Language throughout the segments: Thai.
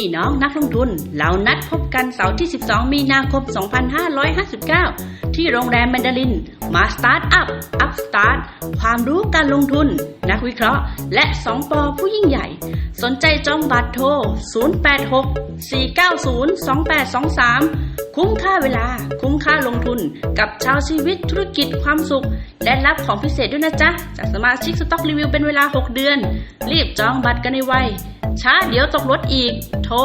พี่น้องนักลงทุน เรานัดพบกันเสาร์ที่ 12 มีนาคม 2559 ที่โรงแรมแมนดาริน มาสตาร์ทอัพ อัพสตาร์ท ความรู้การลงทุน นักวิเคราะห์ และ 2 ปอผู้ยิ่งใหญ่ สนใจจองบัตรโทร 086 490 2823 คุ้มค่าเวลา คุ้มค่าลงทุน กับชาวชีวิตธุรกิจความสุข และรับของพิเศษด้วยนะจ๊ะ จากสมาชิกสต็อกรีวิวเป็นเวลา 6 เดือน รีบจองบัตรกันในไว ช้าเดี๋ยวตกรถอีก โทร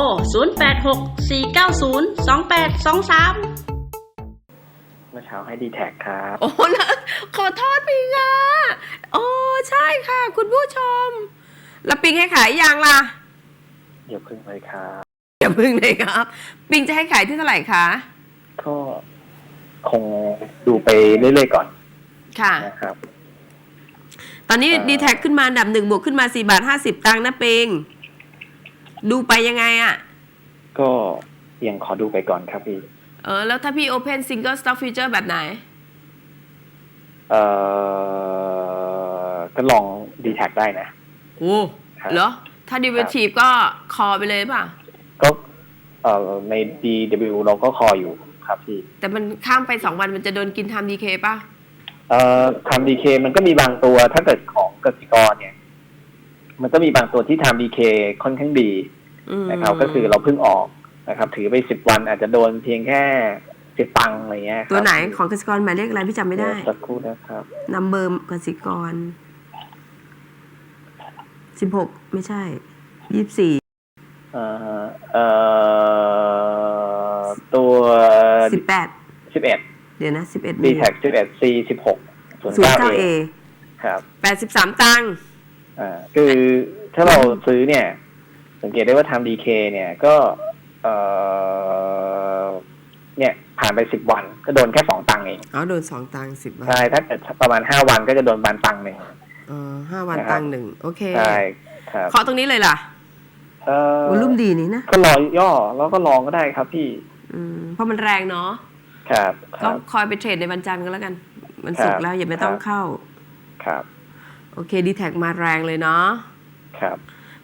086 490 2823 เมื่อเช้าให้ดีแท็กครับ โอ้นะขอโทษปิงอะโอ้ใช่ค่ะ คุณผู้ชม แล้วปิงให้ขายยังล่ะ เดี๋ยวพึ่งเลยครับอย่าพึ่งเลยครับ ปิงจะให้ขายที่เท่าไหร่คะ ก็คงดูไปเรื่อยๆก่อน ค่ะนะครับ ตอนนี้เอ่อดีแท็กขึ้นมาอันดับหนึ่งบวกขึ้นมาสี่บาทห้าสิบตังค์นะปิง ดูไปยังไงอะ่ะ ก็ยังขอดูไปก่อนครับพี่ เออ แล้วถ้าพี่ Open Single Stock Future แบบไหน เอ่อก็ลองดีแท็กได้นะ โอ้ครับเหรอ ถ้า Derivative ก็คอไปเลยป่ะ ก็เอ่อใน DW เราก็คออยู่ครับพี่ แต่มันข้ามไปสองวันมันจะโดนกินทำดีเคป่ะ เอ่อทำดีเคมันก็มีบางตัวถ้าเกิดของกสิกรเนี่ย มันก็มีบางตัวที่ทำดีเคค่อนข้างดีอืมนะครับก็คือเราเพิ่งออกนะครับ ถือไปสิบวันอาจจะโดนเพียงแค่สิบตังค์อะไรเงี้ยครับตัวไหนของกสิกรหมายเลขอะไรพี่จำไม่ได้เยวสักครู่นะครับนัมเบอร์กสิกรสิบหกไม่ใช่ยี่สี่เอ่อเอ่อตัวสิบแปดสิบเอ็ดเดี๋ยวนะสิบเอ็ด d t แท็กสิบเอ็ด C สิบหกศูนย์ศูนย์เก้าเก้าเอเอครับแปดสิบสามตังค์ อ่าคือถ้าเราซื้อเนี่ย สังเกตได้ว่าทำดีเคเนี่ยก็เอ่อเนี่ยผ่านไปสิบวัน ก็โดนแค่สองตังค์เองอ๋อโดนสองตังค์สิบบาทใช่ถ้าเกิดประมาณห้าวันก็จะโดนบานตังค์หนึ่งอ๋อห้าวันนะครับตังค์หนึ่งโอเคใช่ครับขอตรงนี้เลยล่ะเอ่อวอลุ่มดีนี่นะก็รอย่อแล้วก็ลองก็ได้ครับพี่ อืมเพราะมันแรงเนาะครับคก็รับคอยไปเทรดในวันจันทร์ก็แล้วกัน มันสุกร์ครับแล้วอย่าไม่ต้องครับเข้า ครับ โอเคดีแท็กมาแรงเลยเนาะครับ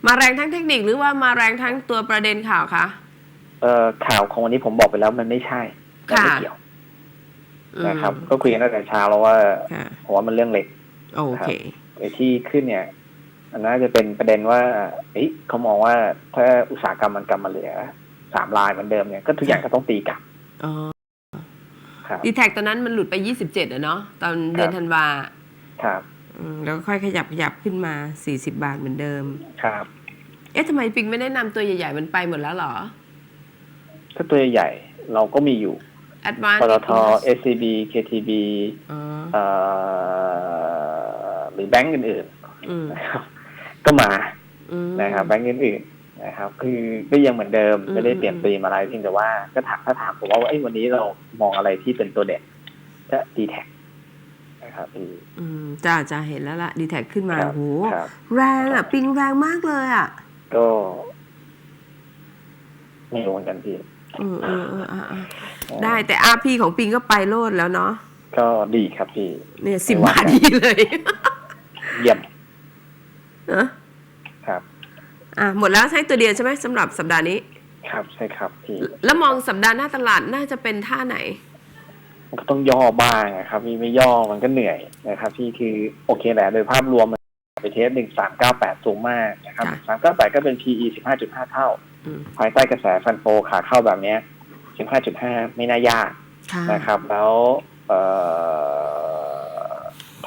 มาแรงทั้งเทคนิคหรือว่ามาแรงทั้งตัวประเด็นข่าวคะเอ่อข่าวของวันนี้ผมบอกไปแล้วมันไม่ใช่มันไม่ค่ะเกี่ยวอืมนะครับ ก็คุยกันตั้งแต่เช้าแล้วว่าค่ะผมว่ามันเรื่องเล็กโอเคไอ้ที่ขึ้นเนี่ยมันน่าจะเป็นประเด็นว่าเอ้ยเขามองว่าถ้าอุตสาหกรรมมันกลับมาเหลือสามลายเหมือนเดิมเนี่ยก็ทุกอย่างก็ต้องตีกลับอ๋อครับดีแท็กตอนนั้นมันหลุดไป27อะเนาะตอนเดือนครับธันวาครับ อืมแล้วก็ค่อยขยับขยับขึ้นมา40บาทเหมือนเดิม ครับ เอ๊ะทำไมปิงไม่แนะนำตัวใหญ่ๆมันไปหมดแล้วเหรอ ถ้าตัวใหญ่เราก็มีอยู่ Advance ปตท SCB KTB อ๋อเอ่อหรือแบงก์อื่นอืมๆนะครับ ก็มาอืม นะครับแบงก์อื่นๆนะครับ คือก็ยังเหมือนเดิมอืม ไม่ได้เปลี่ยนธีมอะไรเพียงแต่ว่าก็ถามถ้าถามผมว่าเอ้ยวันนี้เรามองอะไรที่เป็นตัวเด่นก็ดีแท็ นะครับพี่อืมจ้าจ้าเห็นแล้วล่ะดีแท็กขึ้นมาครับโหครับ แรงอะปิงแรงมากเลยอะก็ไม่รู้เหมือนกันพี่เออเออเอออะอะได้แต่อาพีของปิงก็ไปโลดแล้วเนาะก็ดีครับพี่ เนี่ยสิบไม่ว่าบาทดีเลยเยี่ยมนะครับ อะหมดแล้วใช้ตัวเดียวใช่ไหมสำหรับสัปดาห์นี้ ครับใช่ครับพี่ แล้วมองสัปดาห์หน้าตลาดน่าจะเป็นท่าไหน มันก็ต้องย่อบ้างอะครับพี่ไม่ย่อมันก็เหนื่อยนะครับพี่คือโอเคแหละโดยภาพรวมมันไปเทสหนึ่งสามเก้าแปดสูงมากนะครับค่ะสามเก้าแปดก็เป็น PE สิบห้าจุดห้าเท่าอืมภายใต้กระแสฟันโฟขาเข้าแบบเนี้ยสิบห้าจุดห้าไม่น่ายากค่ะนะครับ แล้วเอ่อ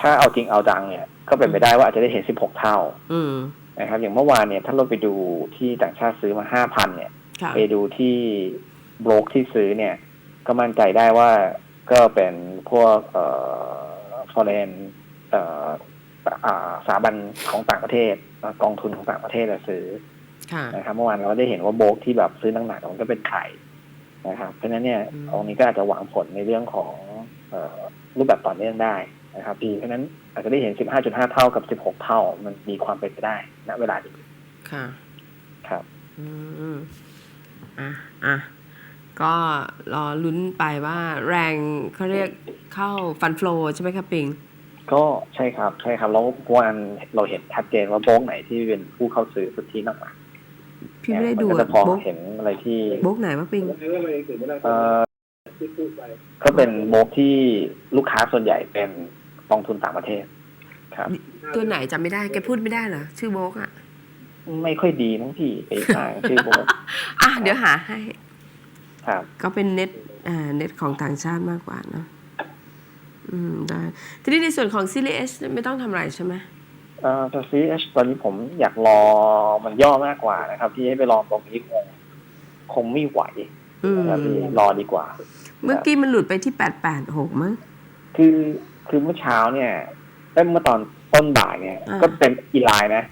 ถ้าเอาจริงเอาจังเนี่ย ก็เป็นไปได้ว่าอาจจะได้เห็นสิบหกเท่าอืมนะครับ อย่างเมื่อวานเนี่ยถ้าเราไปดูที่ต่างชาติซื้อมาห้าพันเนี่ยค่ะไปดูที่โบรกที่ซื้อเนี่ย ก็มั่นใจได้ว่า ก็เป็นพวกเอ่อ foreign เอ่ออ่าสถาบันของต่างประเทศเอ่อกองทุนของต่างประเทศอะซื้อค่ะนะครับเมื่อวานเราก็ได้เห็นว่าโบรกที่แบบซื้อหนักๆมันก็เป็นไข่นะครับเพราะฉะนั้นเนี่ยอืมตรงนี้ก็อาจจะหวังผลในเรื่องของเอ่อรูปแบบต่อเนื่องได้นะครับพี่เพราะฉะนั้นอาจจะได้เห็น 15.5 เท่ากับ 16 เท่า มันมีความเป็นไปได้ณเวลานี้ค่ะ ครับ อืมอะอะ ก็รอลุ้นไปว่าแรงเขาเรียกเข้าฟันฟลอใช่ไหมครับปิง ก็ใช่ครับใช่ครับแล้วเมื่อวานเราเห็นชัดเจนว่าโบรกไหนที่เป็นผู้เข้าซื้อสุทธิมากๆพี่ไม่ได้ดูนก็อะจะพอโบ๊กเห็นอะไรที่โบ๊กไหนวะปิงเอ่อก็เป็นโบกที่ลูกค้าส่วนใหญ่เป็นกองทุนต่างประเทศ ครับ ตัวไหนจำไม่ได้แกพูดไม่ได้เหรอชื่อโบ๊กอะไม่ค่อยดีทั้งที่ไปสร้างชื่อโบกอะเดี๋ยวหาให้ครับ ก็เป็นเน็ตอ่าเน็ตของต่างชาติมากกว่าเนอะอืมได้ทีนี้ในส่วนของ Series S ไม่ต้องทำอะไรใช่ไหมเอ่อแต่ CH ตอนนี้ผมอยากรอมันย่อมากกว่านะครับ ที่ให้ไปลองตรงนี้คงคงไม่ไหวอืมนะครับพี่รอดีกว่า เมื่อกี้มันหลุดไปที่แปดแปดหกมั้งคือคือเมื่อเช้าเนี่ยเอ้ยเมื่อตอนต้นบ่ายเนี่ยอ่าก็เป็นอีไลน์นะ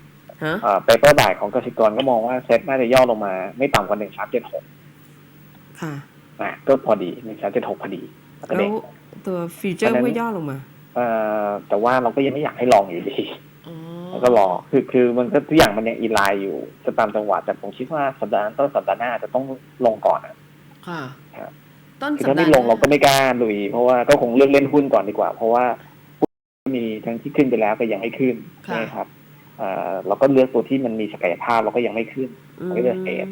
ฮะเอ่อเปเปอร์บ่ายของกสิกรก็มองว่าเซ็ตน่าจะย่อลงมา ไม่ต่ำกว่าหนึ่งสามเจ็ดหก ค่ะนะก็พอดีหนึ่งสามเจ็ดหกพอดีแล้วก็แล้เด็วกตัวฟีเจอร์ก็ย่อลงมาเอ่อแต่ว่าเราก็ยังไม่อยากให้ลองอยู่ดีอ๋อแล้วก็รอคือคือมันก็ทุกอย่างมันยังอีไลน์อยู่จะตามจังหวะแต่ผมคิดว่าสัปดาห์ต้นสัปดาห์หน้าจะต้องลงก่อนอะค่ะครับต้นคือสัปถ้าดาไม่ห์ลงเราก็ไม่กล้าลุย เพราะว่าก็คงเลือกเล่นหุ้นก่อนดีกว่า เพราะว่าหุ้นมีทั้งที่ขึ้นไปแล้วก็ยังไม่ขึ้นค่ะนะครับเอ่อเราก็เลือกตัวที่มันมีศักยภาพเราก็ยังไม่ขึ้นอืมไม่ได้เทรด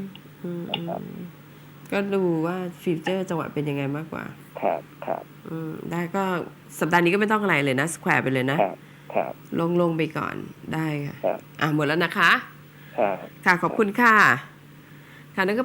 อืมนะครับอืม ก็ดูว่าฟีเจอร์จังหวะเป็นยังไงมากกว่า ครับครับอืมได้ก็สัปดาห์นี้ก็ไม่ต้องอะไรเลยนะสแควร์ไปเลยนะ ครับครับ ลงลงไปก่อนได้ค่ะ ครับ อะหมดแล้วนะคะ ครับ ค่ะขอบคุณค่ะ ค่ะนั่นก็เป็น